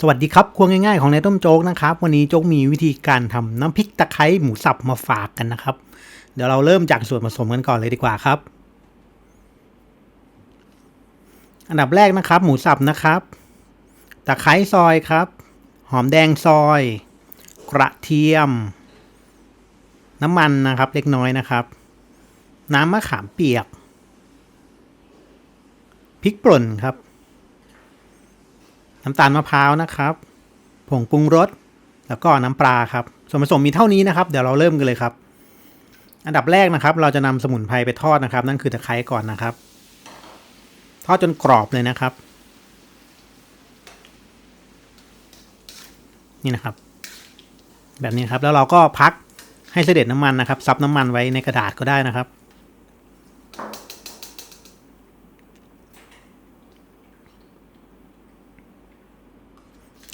สวัสดีครับครัวง่ายๆของนายต้มโจ๊กนะครับ วันนี้โจ๊กมีวิธีการทำน้ำพริกตะไคร้หมูสับมาฝากกันนะครับ เดี๋ยวเราเริ่มจากส่วนผสมกันก่อนเลยดีกว่าครับ อันดับแรกนะครับหมูสับนะครับ ตะไคร้ซอยครับ หอมแดงซอย กระเทียม น้ำมันนะครับเล็กน้อยนะครับ น้ำมะขามเปียกพริกป่นครับ น้ำตาลมะพร้าวนะครับ ผงปรุงรส แล้วก็น้ำปลาครับ ส่วนผสมมีเท่านี้นะครับ เดี๋ยวเราเริ่มกันเลยครับ อันดับแรกนะครับ เราจะนำสมุนไพรไปทอดนะครับ นั่นคือตะไคร้ก่อนนะครับ ทอดจนกรอบเลยนะครับ นี่นะครับ แบบนี้ครับ แล้วเราก็พักให้เสด็จน้ำมันนะครับ ซับน้ำมันไว้ในกระดาษก็ได้นะครับ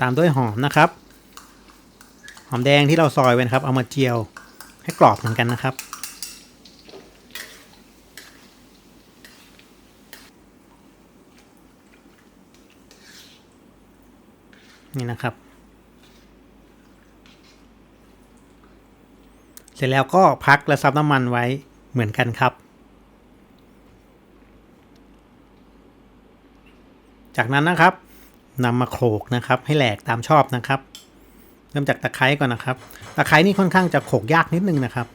ตามด้วยหอมนะครับ หอมแดงที่เราซอยไว้นะครับ เอามาเจียวให้กรอบเหมือนกันนะครับ นี่นะครับ เสร็จแล้วก็พักและซับน้ำมันไว้เหมือนกันครับ จากนั้นนะครับ นำมาโขลกนะครับ ให้แหลกตามชอบนะครับ เริ่มจากตะไคร้ก่อนนะครับ ตะไคร้นี่ค่อนข้างจะโขกยากนิดนึงนะครับ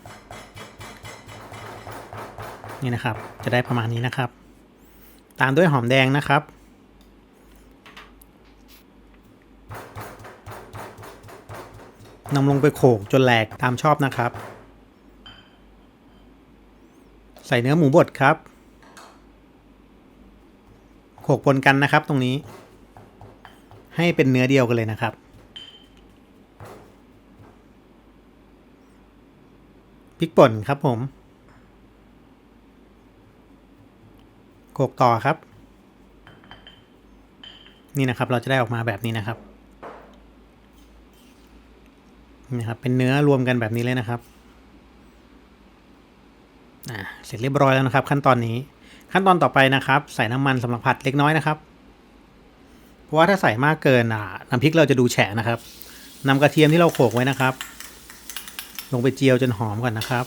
นี่นะครับ จะได้ประมาณนี้นะครับ ตามด้วยหอมแดงนะครับนำลงไปโขกจนแหลกตามชอบนะครับ ใส่เนื้อหมูบดครับ โขกปนกันนะครับตรงนี้ ให้เป็นเนื้อเดียวกันเลยนะครับ พริกป่นครับผมโขกต่อครับ นี่นะครับเราจะได้ออกมาแบบนี้นะครับนี่ครับเป็นเนื้อรวมกันแบบนี้เลยนะครับเสร็จเรียบร้อยแล้วนะครับ ขั้นตอนนี้ขั้นตอนต่อไปนะครับ ใส่น้ำมันสำหรับผัดเล็กน้อยนะครับ เพราะว่าถ้าใส่มากเกินอ่าน้ำพริกเราจะดูแฉะนะครับนำกระเทียมที่เราโขลกไว้นะครับ ลงไปเจียวจนหอมก่อนนะครับ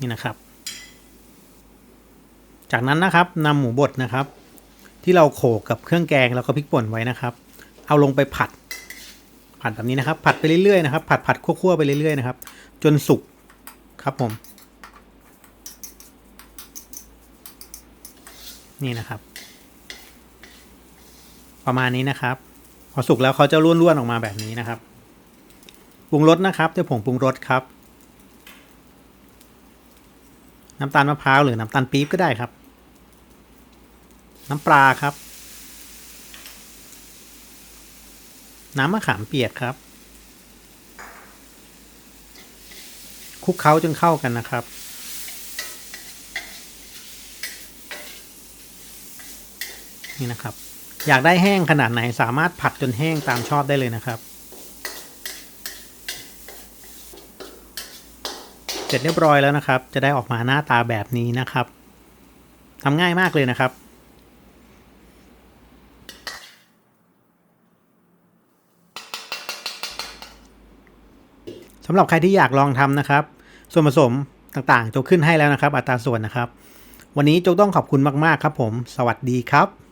นี่นะครับ จากนั้นนะครับนำหมูบดนะครับ ที่เราโขลกกับเครื่องแกงแล้วก็พริกป่นไว้นะครับ เอาลงไปผัดผัดแบบนี้นะครับ ผัดไปเรื่อยๆนะครับ ผัดผัดคั่วๆไปเรื่อยๆนะครับ จนสุก ครับผม นี่นะครับ ประมาณนี้นะครับ พอสุกแล้วเขาจะร่วนๆออกมาแบบนี้นะครับปรุงรสนะครับด้วยผงปรุงรสครับ น้ำตาลมะพร้าวหรือน้ำตาลปี๊บก็ได้ครับ น้ำปลาครับ น้ำมะขามเปียกครับ ลุกเคล้าจนเข้ากันนะครับ นี่นะครับ อยากได้แห้งขนาดไหนสามารถผัดจนแห้งตามชอบได้เลยนะครับ เสร็จเรียบร้อยแล้วนะครับ จะได้ออกมาหน้าตาแบบนี้นะครับทำง่ายมากเลยนะครับสำหรับใครที่อยากลองทำนะครับ ส่วนผสมต่างๆ โจขึ้นให้แล้วนะครับ อัตราส่วนนะครับ วันนี้โจต้องขอบคุณมาก ๆ ครับผม สวัสดีครับ